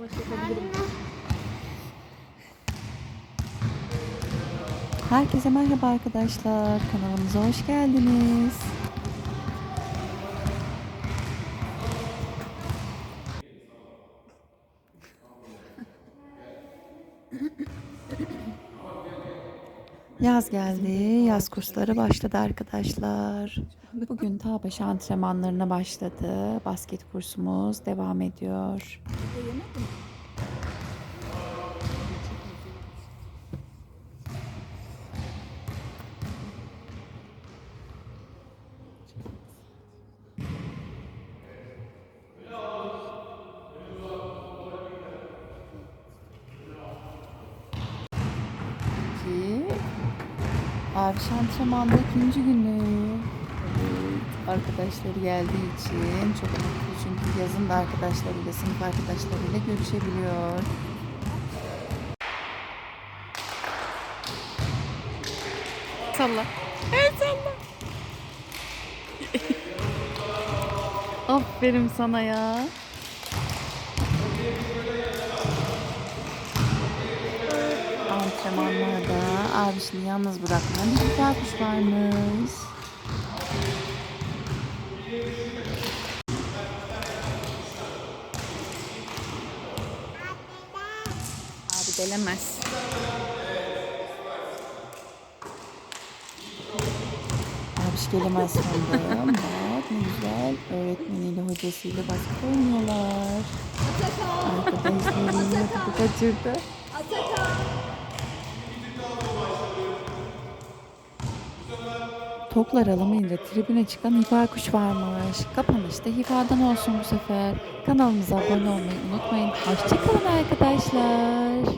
başlatabilirim. Herkese merhaba arkadaşlar. Kanalımıza hoş geldiniz. Yaz geldi. Yaz kursları başladı arkadaşlar. Bugün Tağbaşı antrenmanlarına başladı. Basket kursumuz devam ediyor. ki abi antrenmanda ikinci günü. Evet, arkadaşları geldiği için çok mutlu çünkü yazın da arkadaşlarıyla, sınıf arkadaşlarıyla görüşebiliyor. Salla. Evet salla. Aferin sana ya. Abisini yalnız bırakmayan bir güzel kuş varmış. Abi gelemez. Abiş gelemez sandım. Bak ne güzel öğretmeniyle hocasıyla basket oynuyorlar. Arkadaşlarıyla topu kaçırdı. Toplar alamayınca tribüne çıkan hifa kuş varmış. Kapanışta hifadan olsun bu sefer. Kanalımıza abone olmayı unutmayın. Hoşçakalın arkadaşlar.